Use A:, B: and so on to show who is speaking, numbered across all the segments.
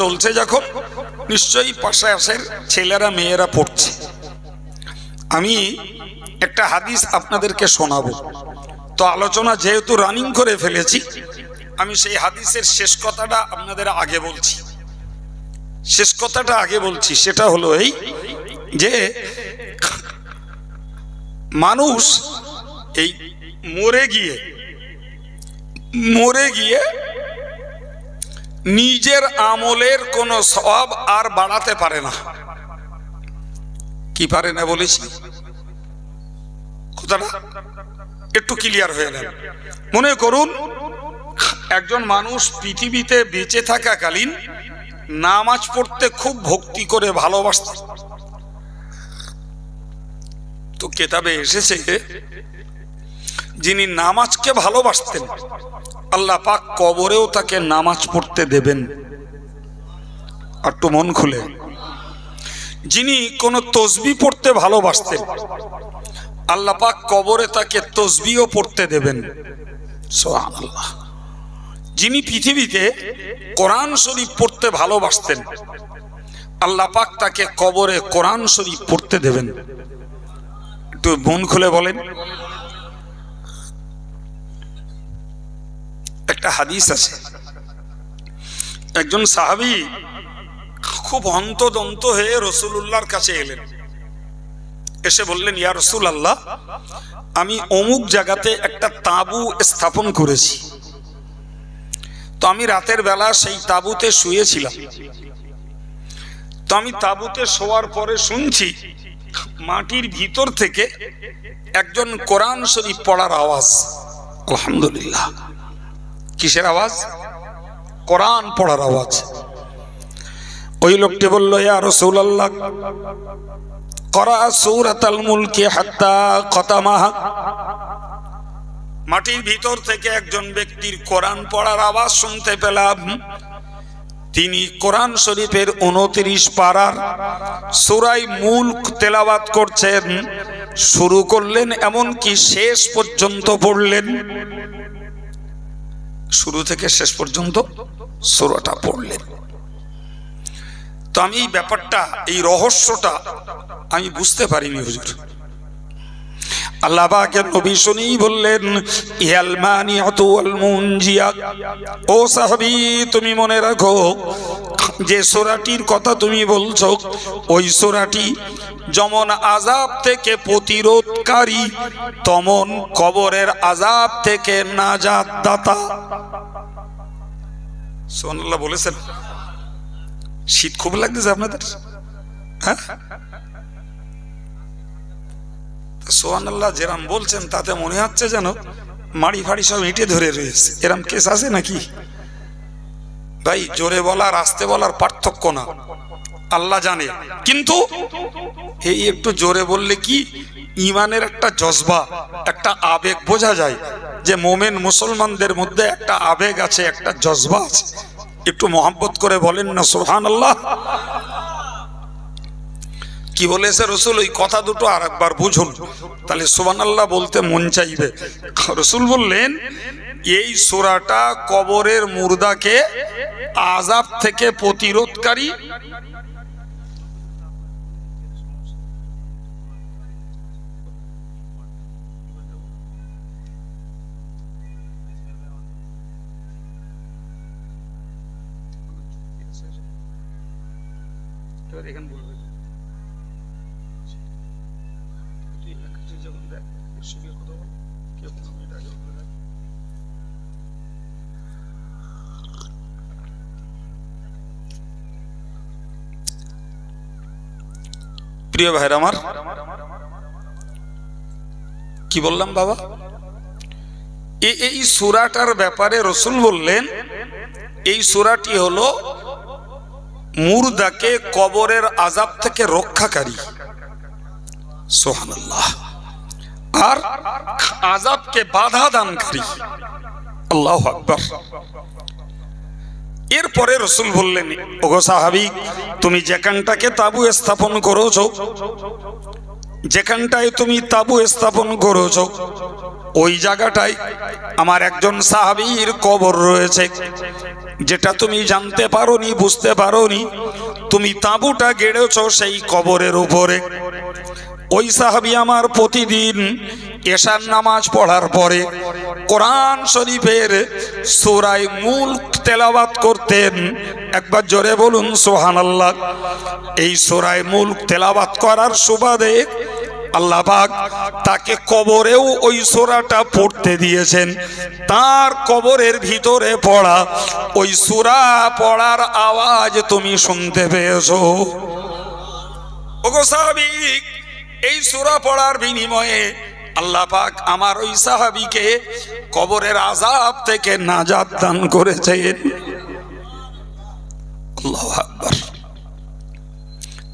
A: চলছে যখন, নিশ্চয়ই পাশে আশের ছেলেরা, মেয়েরা পড়ছে। আমি একটা হাদিস আপনাদেরকে শোনাবো। তো আলোচনা যেহেতু রানিং করে ফেলেছি, আমি সেই হাদিসের শেষ কথাটা আপনাদের আগে বলছি। শেষ কথাটা আগে বলছি, সেটা হলো এই যে, মানুষ এই মরে গিয়ে মরে গিয়ে নিজের আমলের কোনো সব আর বাড়াতে পারে না। কি পারে না বলেছি কথাটা একটু ক্লিয়ার হয়ে গেল। মনে করুন, একজন মানুষ পৃথিবীতে বেঁচে থাকাকালীন নামাজ পড়তে খুব ভক্তি করে ভালোবাসত। তো কেতাবে এসেছে যিনি নামাজকে ভালোবাসতেন আল্লাহ পাক কবরেও তাকে নামাজ পড়তে দেবেন। আর একটু মন খুলে। যিনি কোন তসবি পড়তে ভালোবাসতেন, আল্লাহ পাক কবরে তাকে তসবিও পড়তে দেবেন। আল্লাহ যিনি পৃথিবীতে কোরআন শরীফ পড়তে ভালোবাসতেন, আল্লাহ পাক তাকে কবরে কোরআন শরীফ পড়তে দেবেন। একটু মন খুলে বলেন। একটা হাদিস আছে। একজন সাহাবি খুব অন্তদন্ত হয়ে রসুল্লাহর কাছে এলেন। এসে বললেন, ইয়া রসুল আল্লাহ আমি অমুক জায়গাতে একটা তাবু স্থাপন করেছি। তো আমি রাতের বেলা সেই তাবুতে শুয়েছিলাম। তো আমি তাবুতে শোয়ার পরে শুনছি মাটির ভিতর থেকে একজন কোরআন শরীফ পড়ার আওয়াজ। আলহামদুলিল্লাহ। কিসের আওয়াজ? কোরআন পড়ার আওয়াজ। ওই লোকটি বলল, ইয়া রাসূলুল্লাহ, করা সূরাতাল মুলকি হাত্তা খতামাহা। মাটির ভিতর থেকে একজন ব্যক্তির কোরআন পড়ার আওয়াজ শুনতে পেলাম। তিনি কোরআন শরীফের উনত্রিশ পাড়ার সুরাই মূল তেলাবাত করছেন, শুরু করলেন, এমনকি শেষ পর্যন্ত পড়লেন। শুরু থেকে শেষ পর্যন্ত সুরাটা পড়লেন তো আমি এই ব্যাপারটা, এই রহস্যটা আমি বুঝতে পারিনি, হুজুর। আল্লাহ পাকের নবী শুনেই বললেন ইহাল মানিয়াতু ওয়াল মুনজিয়া, ও সাহাবী, তুমি মনে রাখো, যে সোরাটির কথা তুমি বলছো, ওই সোরাটি যেমন আজাব থেকে প্রতিরোধকারী, তমন কবরের আজাব থেকে নাজাত দাতা সোনাল্লাহ বলেছেন। শীত খুব লাগতেছে আপনাদের? হ্যাঁ? সোহান আল্লাহ যেরাম বলছেন, তাতে মনে হচ্ছে যেন মাড়ি ফাড়ি সব হেঁটে ধরে রয়েছে। এরম কেস আছে নাকি? ভাই, জোরে বলার, আসতে বলার পার্থক্য না। আল্লাহ জানে। কিন্তু এই একটু জোরে বললে কি ইমানের একটা জজবা, একটা আবেগ বোঝা যায় যে মোমেন মুসলমানদের মধ্যে একটা আবেগ আছে, একটা জজবা আছে। একটু মোহাম্মত করে বলেন না সোহান আল্লাহ কি বলেছে রসুল? ওই কথা দুটো আর একবার বুঝুন। তাহলে সোবান আল্লাহ বলতে মন চাইবে। রসুল বললেন, এই সোরাটা কবরের মুর্দাকে আজাব থেকে প্রতিরোধকারী। এখানে বলবে। প্রিয় ভাইর আমার, কি বললাম বাবা? এই সুরাটার ব্যাপারে রসুল বললেন, এই সুরাটি হলো মুর্দাকে কবরের আজাব থেকে রক্ষাকারী। সোহানাল্লাহ আর আজাবকে বাধা দানকারী। আল্লাহ আকবর। এরপরে রসুল বললেন, ওগো সাহাবি, তুমি যেখানটাকে তাবু স্থাপন করেছ, যেখানটায় তুমি তাবু স্থাপন করেছ, ওই জায়গাটায় আমার একজন সাহাবীর কবর রয়েছে। যেটা তুমি জানতে পারোনি, বুঝতে পারোনি, তুমি তাঁবুটা গেড়েছ সেই কবরের উপরে। ওই সাহাবি আমার প্রতিদিন এশার নামাজ পড়ার পরে কোরআন শরীফের সুরাই মূল তেলাবাত করতেন। একবার জোরে বলুন সোহান আল্লাহ এই সুরাই মূল তেলাবাত করার সুবাদে আল্লাহ পাক তাকে কবরেও ওই সোরাটা পড়তে দিয়েছেন। তার কবরের ভিতরে পড়া, ওই সুরা পড়ার আওয়াজ তুমি শুনতে পেয়েছ। ওগো সাহাবিক এই সূরা পড়ার বিনিময়ে আল্লাহ পাক আমার ওই সাহাবীকে কবরের আযাব থেকে নাজাত দান করেছেন।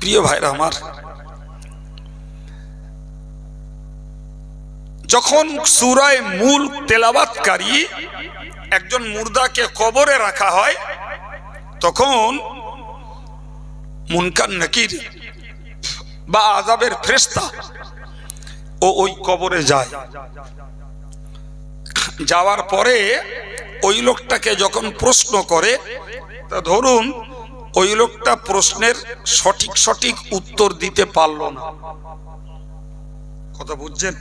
A: প্রিয় ভাইরা আমার, যখন সুরায় মূল তেলাবাতকারী একজন মুর্দাকে কবরে রাখা হয়, তখন মুনকার নাকির বা আজাবের ফ্রেস্তা ও ওই কবরে যায়। যাওয়ার পরে ওই লোকটাকে যখন প্রশ্ন করে, তা ধরুন ওই লোকটা প্রশ্নের সঠিক সঠিক উত্তর দিতে পারল না। কথা বুঝছেন?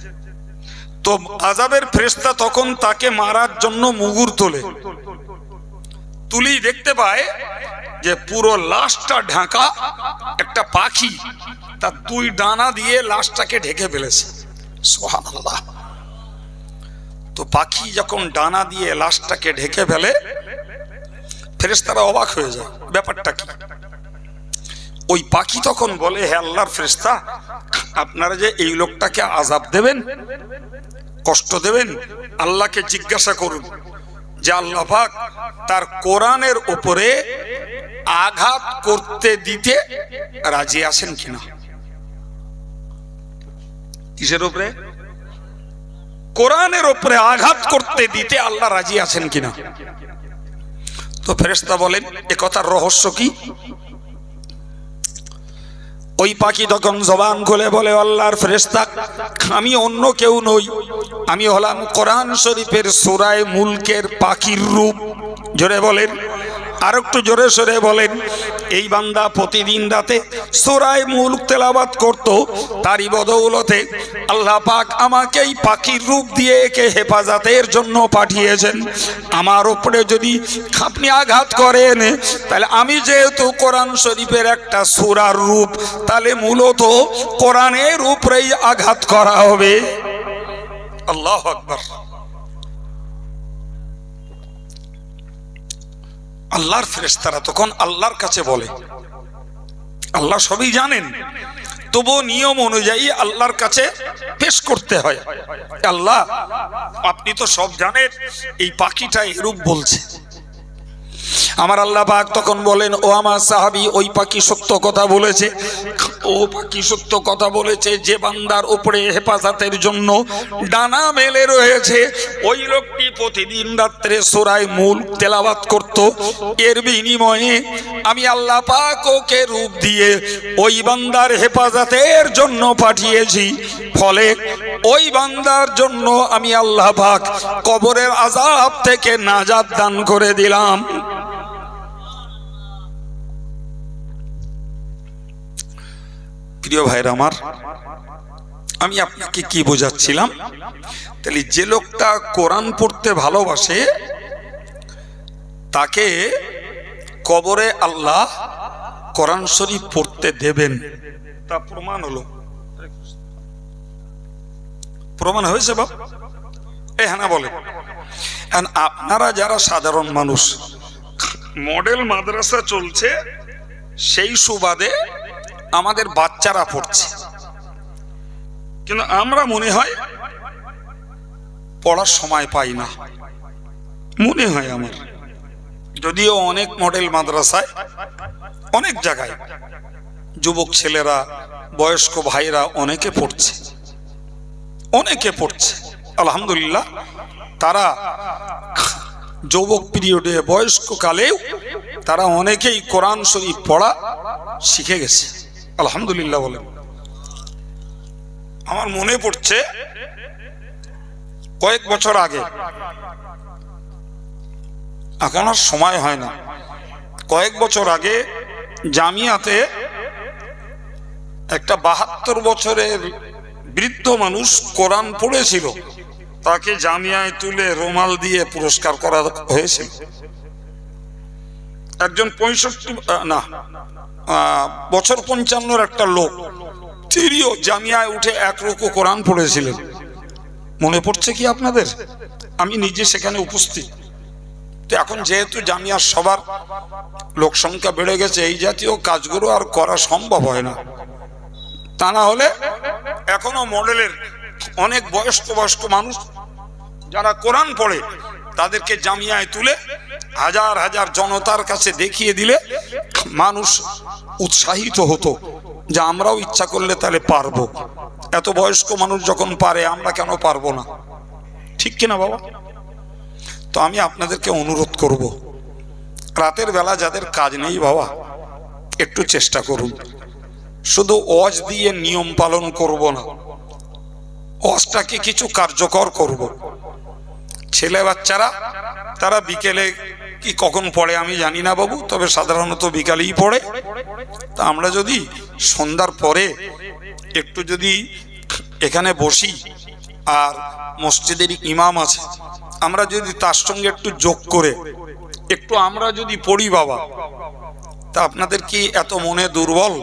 A: তো আজাবের ফ্রেস্তা তখন তাকে মারার জন্য মুগুর তোলে। তুলি দেখতে পায় যে পুরো লাশটা ঢাকা একটা পাখি তার দুই ডানা দিয়ে লাশটাকে ঢেকে ফেলেছে। তো পাখি যখন ডানা দিয়ে লাশটাকে ঢেকে ফেলে, ফেরেশতারা অবাক হয়ে যায়। ব্যাপারটা কি? ওই পাখি তখন বলে, হে আল্লাহর ফেরেশতা, আপনারা যে এই লোকটাকে আজাব দেবেন, কষ্ট দেবেন, আল্লাহকে জিজ্ঞাসা করুন যে আল্লাহ তার কোরআনের উপরে আঘাত করতে দিতে রাজি আছেন কিনা? কিসের উপরে? কোরআনের উপরে আঘাত করতে দিতে আল্লাহ রাজি আছেন কিনা? তো ফেরেস্তা বলেন, এ কথার রহস্য কি? ওই পাখি তখন জবান খুলে বলে, আল্লাহর ফেরেস্তা আমি অন্য কেউ নই। আমি হলাম কোরআন শরীফের সুরায় মুলকের পাখির রূপ। জোরে বলেন আর একটু জোরে সরে বলেন, এই বান্দা প্রতিদিন রাতে সোরায় মুলক তেলাবাত করত, তারই বদৌলতে আল্লাহ পাক আমাকে এই পাখির রূপ দিয়ে একে হেফাজতের জন্য পাঠিয়েছেন। আমার ওপরে যদি আপনি আঘাত করেন, তাহলে আমি যেহেতু কোরআন শরীফের একটা সুরার রূপ, তাহলে মূলত কোরআনের উপরেই আঘাত করা হবে। আল্লাহ আকবর। আল্লাহর ফেরেস্তারা তখন আল্লাহর কাছে বলে, আল্লাহ সবই জানেন তবু নিয়ম অনুযায়ী আল্লাহর কাছে পেশ করতে হয়। আল্লাহ, আপনি তো সব জানেন, এই পাখিটা এরূপ বলছে। আমার আল্লাহ পাক তখন বলেন, ও আমার সাহাবি, ওই পাখি সত্য কথা বলেছে। ও পাখি সত্য কথা বলেছে, যে বান্দার উপরে হেফাজতের জন্য ডানা মেলে রয়েছে। ওই লোকটি প্রতিদিন রাত্রে সোরায় মূল তেলাবাত করত। এর বিনিময়ে আমি আল্লাহ পাক ওকে রূপ দিয়ে ওই বান্দার হেফাজতের জন্য পাঠিয়েছি। ফলে ওই বান্দার জন্য আমি আল্লাহ পাক কবরের আজাব থেকে নাজাদ দান করে দিলাম। প্রিয় ভাইরা আমার, আমি আপনাকে কি বোঝাচ্ছিলাম? তাহলে যে লোকটা কোরআন পড়তে ভালোবাসে, তাকে কবরে আল্লাহ কোরআন শরীফ পড়তে দেবেন। তা প্রমাণ হলো। প্রমাণ হয়েছে বাপ। এ হ্যাঁ বলে। আপনারা যারা সাধারণ মানুষ, মডেল মাদ্রাসা চলছে, সেই সুবাদে আমাদের বাচ্চারা পড়ছে। কিন্তু আমরা মনে হয় পড়ার সময় পাই না। মনে হয় আমার। যদিও অনেক মডেল মাদ্রাসায়, অনেক জায়গায় যুবক ছেলেরা, বয়স্ক ভাইরা অনেকে পড়ছে। অনেকে পড়ছে। আলহামদুলিল্লাহ, তারা যুবক পিরিয়ডে বয়স্ক কালেও তারা অনেকেই কোরআন শরীফ পড়া শিখে গেছে। আলহামদুলিল্লাহ বলেন। আমার মনে পড়ছে, কয়েক বছর আগে এখন আর সময় হয় না, কয়েক বছর আগে জামিয়াতে একটা বাহাত্তর বছরের বৃদ্ধ মানুষ কোরআন পড়েছিল, তাকে জামিয়ায় তুলে রোমাল দিয়ে পুরস্কার করা হয়েছিল। একজন পঁয়ষট্টি না বছর পঞ্চান্নর একটা লোক তিনিও জামিয়ায় উঠে এক রুকু কোরআন পড়েছিলেন। মনে পড়ছে কি আপনাদের? আমি নিজে সেখানে উপস্থিত। তো এখন যেহেতু জামিয়ার সবার লোক সংখ্যা বেড়ে গেছে, এই জাতীয় কাজগুলো আর করা সম্ভব হয় না। তা না হলে এখনও মডেলের অনেক বয়স্ক বয়স্ক মানুষ যারা কোরআন পড়ে তাদেরকে জামিয়ায় তুলে হাজার হাজার জনতার কাছে দেখিয়ে দিলে মানুষ উৎসাহিত হতো যে আমরাও ইচ্ছা করলে তাহলে পারব। এত বয়স্ক মানুষ যখন পারে, আমরা কেন পারব না? ঠিক কিনা বাবা? তো আমি আপনাদেরকে অনুরোধ করব, রাতের বেলা যাদের কাজ নেই বাবা, একটু চেষ্টা করুন। শুধু অজ দিয়ে নিয়ম পালন করব না অজটাকে কিছু কার্যকর করব। ছেলে বাচ্চারা, তারা বিকেলে কি কখন পড়ে আমি জানি না বাবু, তবে সাধারণত বিকালেই পড়ে। তা আমরা যদি সন্ধ্যার পরে একটু যদি এখানে বসি আর মসজিদের ইমাম আছে, আমরা যদি তার সঙ্গে একটু যোগ করে, একটু আমরা যদি পড়ি বাবা, তা আপনাদের কি এত মনে দুর্বল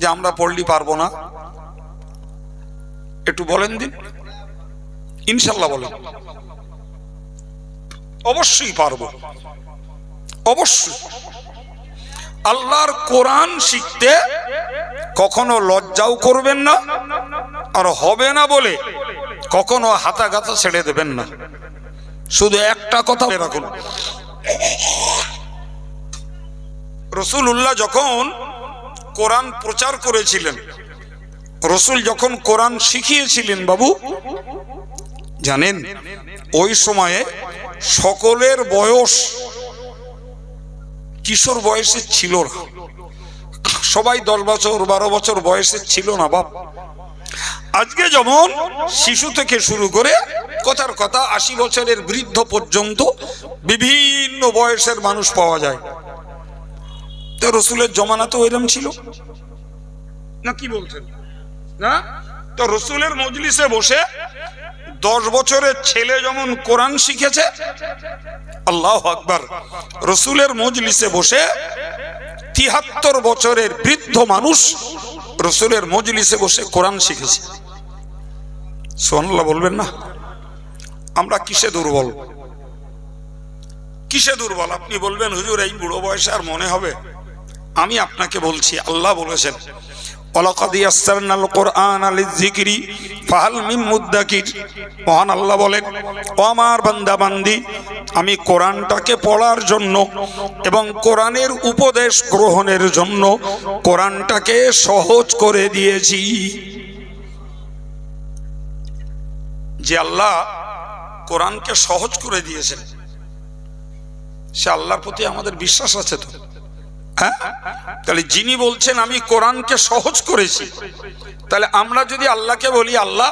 A: যে আমরা পড়লি পারব না? একটু বলেন দিন। ইনশাল্লাহ বলেন। অবশ্যই পারব। অবশ্যই। আল্লাহর কোরআন শিখতে কখনো লজ্জাও করবেন না, আর হবে না বলে কখনো হাতা গাতা ছেড়ে দেবেন না। শুধু একটা কথা রাখুন। রসুল্লাহ যখন কোরআন প্রচার করেছিলেন, রসুল যখন কোরআন শিখিয়েছিলেন বাবু, জানেন, ওই সময়ে সকলের বয়স কিশোর বয়সে ছিল না। সবাই দশ বছর, বারো বছর বয়সে ছিল না, বাপ। আজকে যেমন শিশু থেকে শুরু করে কথার কথা আশি বছরের বৃদ্ধ পর্যন্ত বিভিন্ন বয়সের মানুষ পাওয়া যায়। তো রসুলের জমানা তো এরম ছিল। না, কি বলছেন? না? তো রসুলের মজলিসে বসে দশ বছরের ছেলে যেমন কোরআন শিখেছে, আল্লাহ আকবার, রসুলের মজলিসে বসে তিহাত্তর বছরের বৃদ্ধ মানুষ রসুলের মজলিসে বসে কোরআন শিখেছে। সোহানুল্লাহ বলবেন না? আমরা কিসে দুর্বল? কিসে দুর্বল? আপনি বলবেন, হুজুর, এই বুড়ো বয়সে আর মনে হবে? আমি আপনাকে বলছি, আল্লাহ বলেছেন কোরআন মুদ্দাকির। মহান আল্লাহ বলেন আমি কোরআনটাকে পড়ার জন্য এবং কোরআনের উপদেশ গ্রহণের জন্য কোরআনটাকে সহজ করে দিয়েছি। যে আল্লাহ কোরআনকে সহজ করে দিয়েছেন, সে আল্লাহর প্রতি আমাদের বিশ্বাস আছে তো? হ্যাঁ? তাহলে যিনি বলছেন, আমি কোরআনকে সহজ করেছি। তাহলে আমরা যদি আল্লাহকে বলি, আল্লাহ,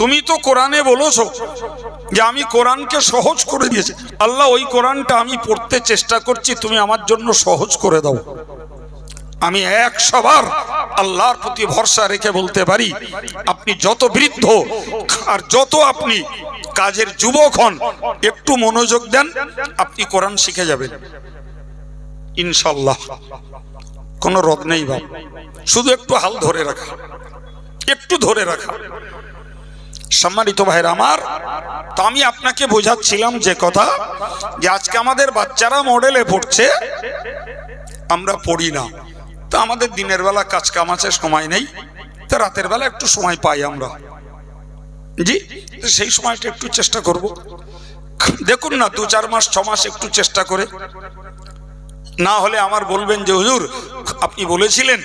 A: তুমি তো কোরআনে বলেছ যে আমি কোরআনকে সহজ করে দিয়েছি। আল্লাহ, ওই কোরআনটা আমি পড়তে চেষ্টা করছি, তুমি আমার জন্য সহজ করে দাও। আমি একশোবার আল্লাহর প্রতি ভরসা রেখে বলতে পারি, আপনি যত বৃদ্ধ আর যত আপনি কাজের যুবক হন, একটু মনোযোগ দেন, আপনি কোরআন শিখে যাবেন। ইনশাল্লাহ। কোনো রদ নেই বাপ। শুধু একটু হাল ধরে রাখা। একটু ধরে রাখা। সম্মানিত ভাইরা আমার, তো আমি আপনাকে বোঝাচ্ছিলাম যে কথা যে আজকে আমাদের বাচ্চারা মডেলে পড়ছে, আমরা পড়ি না। তা আমাদের দিনের বেলা কাজ কাম আছে, সময় নেই। তা রাতের বেলা একটু সময় পাই আমরা। জি? সেই সময়টা একটু চেষ্টা করব। দেখুন না, দু চার মাস, ছ মাস একটু চেষ্টা করে। না হলে আমার বলবেন যে, হুজুর, আপনি বলেছিলেন,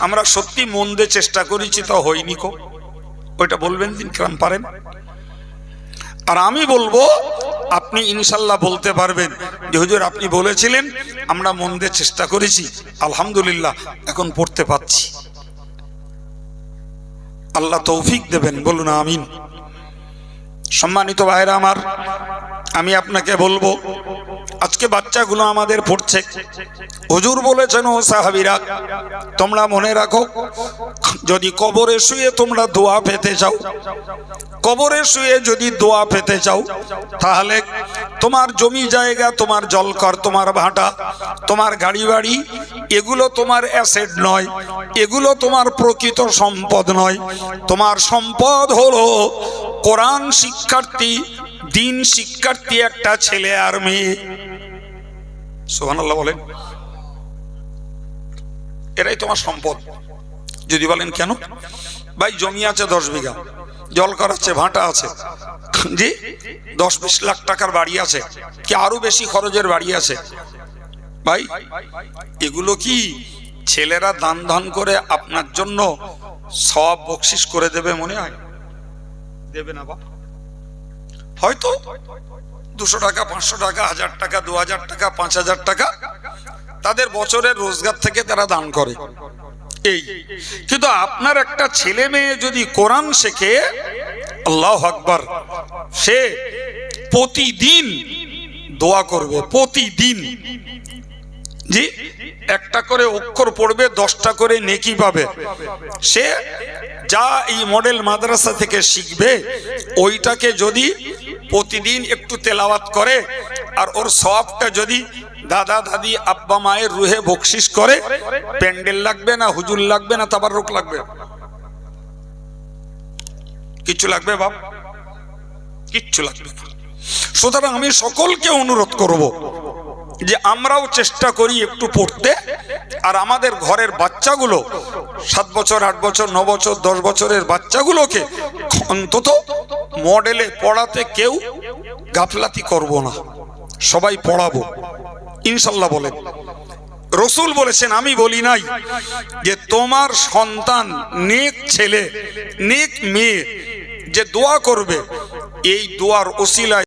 A: আমরা সত্যি মন দিয়ে চেষ্টা করেছি, তা হয়নি কো। ওইটা বলবেন দিন, কেমন পারেন? আর আমি বলব, আপনি ইনশাল্লাহ বলতে পারবেন যে, হুজুর, আপনি বলেছিলেন, আমরা মন দিয়ে চেষ্টা করেছি, আলহামদুলিল্লাহ, এখন পড়তে পাচ্ছি আল্লাহ তৌফিক দেবেন, বলুন আমিন। সম্মানিত ভাইরা আমার, আমি আপনাকে বলব আজকে বাচ্চাগুলো আমাদের পড়ছে। হুজুর বলেছেন, ও সাহাবিরা, তোমরা মনে রাখো, যদি কবরে শুয়ে তোমরা দোয়া পেতে চাও, কবরে শুয়ে যদি দোয়া পেতে চাও, তাহলে তোমার জমি জায়গা, তোমার জলকর, তোমার ভাটা, তোমার গাড়ি বাড়ি এগুলো তোমার অ্যাসেট নয়, এগুলো তোমার প্রকৃত সম্পদ নয়। তোমার সম্পদ হলো কোরআন শিক্ষার্থী, দিন শিক্ষার্থী একটা ছেলে আর মেয়ে। সোহানাল্লাহ বলেন, এরাই তোমার সম্পদ। যদি বলেন কেন? ভাই, জমি আছে দশ বিঘা, জল করাচ্ছে ভাটা আছে। জি, দশ বিশ লাখ টাকার বাড়ি আছে, কি আরও বেশি খরচের বাড়ি আছে? ভাই, এগুলো কি ছেলেরা দান দান করে আপনার জন্য সব বকশিস করে দেবে মনে হয়? দেবে না বা? হয়তো। দুশো টাকা, পাঁচশো টাকা, হাজার টাকা, দু হাজার টাকা, পাঁচ হাজার টাকা তাদের বছরের রোজগার থেকে তারা দান করে। এই। কিন্তু আপনার একটা ছেলে মেয়ে যদি কোরআন শেখে, আল্লাহ আকবার, সে প্রতিদিন দোয়া করবে, প্রতিদিন। জি, একটা করে অক্ষর পড়বে, দশটা করে নেকি পাবে। সে যা এই মডেল মাদ্রাসা থেকে শিখবে, ওইটাকে যদি প্রতিদিন একটু তেলাওয়াত করে, আর ওর সবটা যদি দাদা, দাদি, আব্বা, মায়ের রুহে বকশিস করে, প্যান্ডেল লাগবে না, হুজুর লাগবে না তাবার রোগ লাগবে। কিচ্ছু লাগবে বাপ? কিচ্ছু লাগবে না। সুতরাং আমি সকলকে অনুরোধ করব যে আমরাও চেষ্টা করি একটু পড়তে, আর আমাদের ঘরের বাচ্চাগুলো, সাত বছর, আট বছর, ন বছর, দশ বছরের বাচ্চাগুলোকে অন্তত মডেলে পড়াতে কেউ গাফলাতি করব না। সবাই পড়াবো। ইনশাল্লাহ বলেন। রসুল বলেছেন, আমি বলি নাই যে তোমার সন্তান নেক ছেলে, নেক মেয়ে যে দোয়া করবে, এই দোয়ার ওসিলায়